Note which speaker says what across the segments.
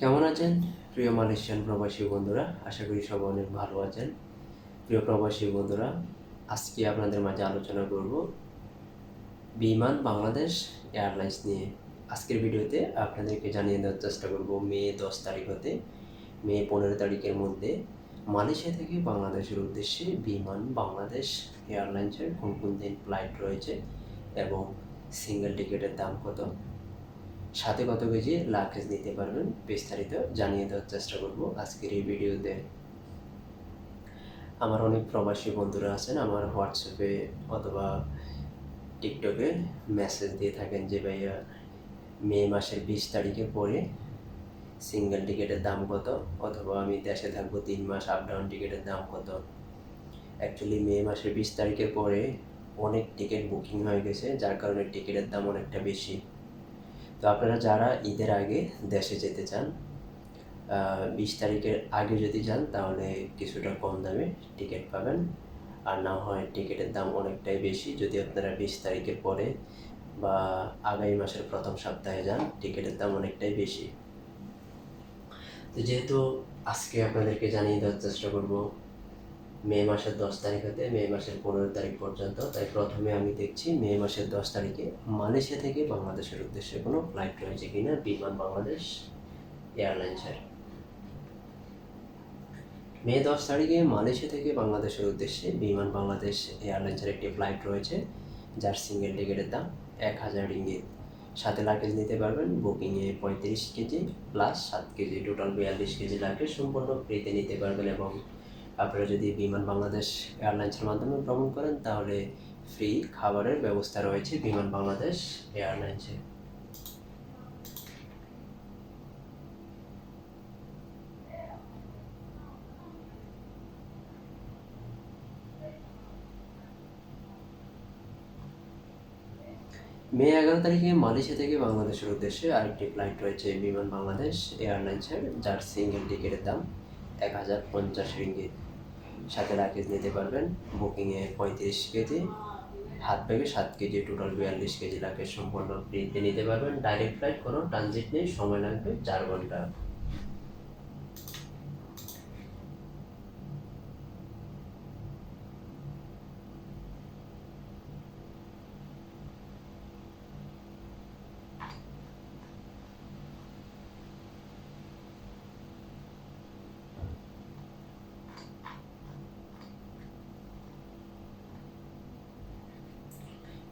Speaker 1: কেমন আছেন? প্রিয় মালয়েশিয়ান প্রবাসী বন্ধুরা, আশা করি সবাই অনেক ভালো আছেন। প্রিয় প্রবাসী বন্ধুরা, আজকে আপনাদের মাঝে আলোচনা করব বিমান বাংলাদেশ এয়ারলাইন্স নিয়ে। আজকের ভিডিওতে আপনাদেরকে জানিয়ে দেওয়ার চেষ্টা করব মে দশ তারিখ হতে, মে পনেরো তারিখের মধ্যে মালয়েশিয়া থেকে বাংলাদেশের উদ্দেশ্যে বিমান বাংলাদেশ এয়ারলাইন্সের কোন কোন দিন ফ্লাইট রয়েছে এবং সিঙ্গেল টিকিটের দাম কত। সাথে কত কেজি লাগেজ নিতে পারবেন বিস্তারিত জানিয়ে দেওয়ার চেষ্টা করব আজকের এই ভিডিওতে। আমার অনেক প্রবাসী বন্ধুরা আছেন, আমার হোয়াটসঅ্যাপে অথবা টিকটকে মেসেজ দিয়ে থাকেন যে, ভাইয়া, মে মাসের বিশ তারিখের পরে সিঙ্গেল টিকিটের দাম কত? অথবা আমি দেশে থাকব তিন মাস আপ ডাউন টিকিটের দাম কত? অ্যাকচুয়ালি মে মাসের বিশ তারিখের পরে অনেক টিকিট বুকিং হয়ে গেছে, যার কারণে টিকিটের দাম অনেকটা বেশি। তো আপনারা যারা ঈদের আগে দেশে যেতে চান বিশ তারিখের আগে যদি যান, তাহলে কিছুটা কম দামে টিকিট পাবেন। আর না হয় টিকিটের দাম অনেকটাই বেশি, যদি আপনারা বিশ তারিখের পরে বা আগামী মাসের প্রথম সপ্তাহে যান, টিকিটের দাম অনেকটাই বেশি। তো যেহেতু আজকে আপনাদেরকে জানিয়ে দেওয়ার চেষ্টা করব মে মাসের দশ তারিখ হতে মে মাসের পনেরো তারিখ পর্যন্ত। তাই প্রথমে আমি দেখছি মে মাসের দশ তারিখে মালয়েশিয়া থেকে বাংলাদেশের উদ্দেশ্যে কোনো ফ্লাইট রয়েছে কিনা বিমান বাংলাদেশ এয়ারলাইন্সের মে দশ তারিখে মালয়েশিয়া থেকে বাংলাদেশের উদ্দেশ্যে বিমান বাংলাদেশ এয়ারলাইন্সের একটি ফ্লাইট রয়েছে, যার সিঙ্গেল টিকিটের দাম এক হাজার রিঙ্গিত। সাথে লাগেজ নিতে পারবেন বুকিংয়ে পঁয়ত্রিশ কেজি প্লাস সাত কেজি টোটাল বিয়াল্লিশ কেজি লাগেজ সম্পূর্ণ ফ্রিতে নিতে পারবেন এবং আপনারা যদি বিমান বাংলাদেশ এয়ারলাইন্সের মাধ্যমে ভ্রমণ করেন, তাহলে ফ্রি খাবারের ব্যবস্থা রয়েছে বিমান বাংলাদেশ এয়ারলাইন্সে। মে এগারো তারিখে মালয়েশিয়া থেকে বাংলাদেশের উদ্দেশ্যে আরেকটি ফ্লাইট রয়েছে বিমান বাংলাদেশ এয়ারলাইন্সের, যার সিঙ্গেল টিকিটের দাম এক হাজার পঞ্চাশ রিঙ্গিত। সাথে লাগেজ নিতে পারবেন। বুকিংয়ে পঁয়ত্রিশ কেজি, হাত ব্যাগে সাত কেজি টোটাল বিয়াল্লিশ কেজি লাগেজ সম্পূর্ণ ফ্রিতে নিতে পারবেন। ডাইরেক্ট ফ্লাইট কোনো ট্রানজিট নেই, সময় লাগবে চার ঘণ্টা।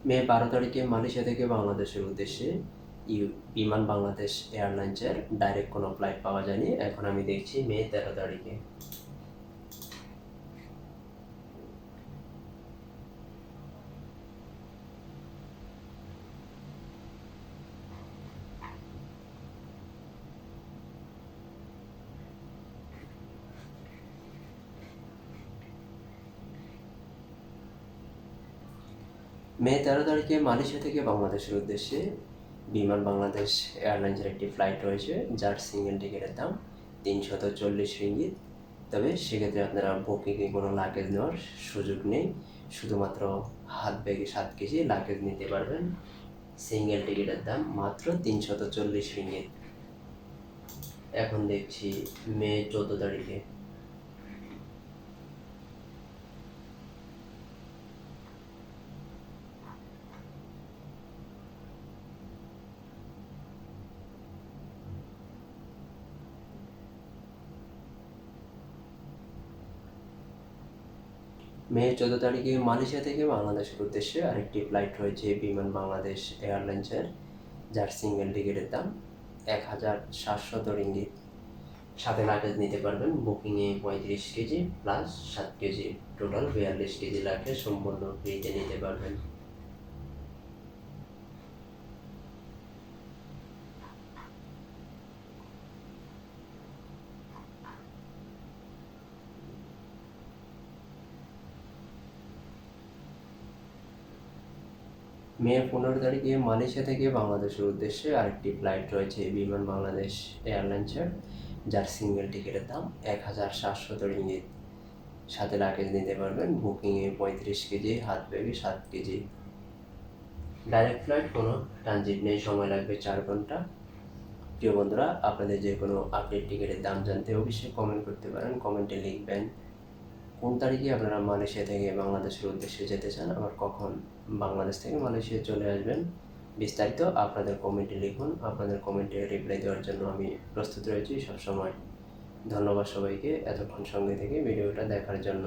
Speaker 1: মে বারো তারিখে মালয়েশিয়া থেকে বাংলাদেশের উদ্দেশ্যে ইউ, বিমান বাংলাদেশ এয়ারলাইন্সের ডাইরেক্ট কোনো ফ্লাইট পাওয়া যায়নি। এখন আমি দেখছি মে তেরো তারিখে। মে তেরো তারিখে মালয়েশিয়া থেকে বাংলাদেশের উদ্দেশ্যে বিমান বাংলাদেশ এয়ারলাইন্সের একটি ফ্লাইট রয়েছে, যার সিঙ্গেল টিকিটের দাম তিনশত চল্লিশ রিঙ্গিত। তবে সেক্ষেত্রে আপনারা বুকিংয়ে কোনো লাগেজ নেওয়ার সুযোগ নেই, শুধুমাত্র হাত ব্যাগে সাত কেজি লাগেজ নিতে পারবেন। সিঙ্গেল টিকিটের দাম মাত্র তিনশত চল্লিশ রিঙ্গিত। এখন দেখছি মে চোদ্দ তারিখে। মে চোদ্দ তারিখে মালয়েশিয়া থেকে বাংলাদেশের উদ্দেশ্যে আরেকটি ফ্লাইট রয়েছে বিমান বাংলাদেশ এয়ারলাইন্সের যার সিঙ্গেল টিকিটের দাম এক হাজার সাতশত রিঙ্গিত। সাথে লাগেজ নিতে পারবেন বুকিংয়ে পঁয়ত্রিশ কেজি প্লাস সাত কেজি। টোটাল বিয়াল্লিশ কেজি লাগেজ সম্পূর্ণ ফ্রিতে নিতে পারবেন। মে পনেরো তারিখে মালয়েশিয়া থেকে বাংলাদেশের উদ্দেশ্যে আরেকটি ফ্লাইট রয়েছে বিমান বাংলাদেশ এয়ারলাইন্সের, যার সিঙ্গেল টিকিটের দাম এক হাজার সাতশত রিঙ্গিত সাথে লাগেজ নিতে পারবেন বুকিংয়ে পঁয়ত্রিশ কেজি হাত ব্যাগে সাত কেজি। ডাইরেক্ট ফ্লাইট কোনো ট্রানজিট নেই, সময় লাগবে চার ঘণ্টা। প্রিয় বন্ধুরা, আপনাদের যে কোনো আপডেট টিকিটের দাম জানতে অবশ্যই কমেন্ট করতে পারেন কমেন্টে লিখবেন। কোন তারিখে আপনারা মালয়েশিয়া থেকে বাংলাদেশের উদ্দেশ্যে যেতে চান? আবার কখন বাংলাদেশ থেকে মালয়েশিয়া চলে আসবেন? বিস্তারিত আপনাদের কমেন্টে লিখুন। আপনাদের কমেন্টে রিপ্লাই দেওয়ার জন্য আমি প্রস্তুত রয়েছি। সবসময় ধন্যবাদ সবাইকে এতক্ষণ সঙ্গে থেকে ভিডিওটা দেখার জন্য।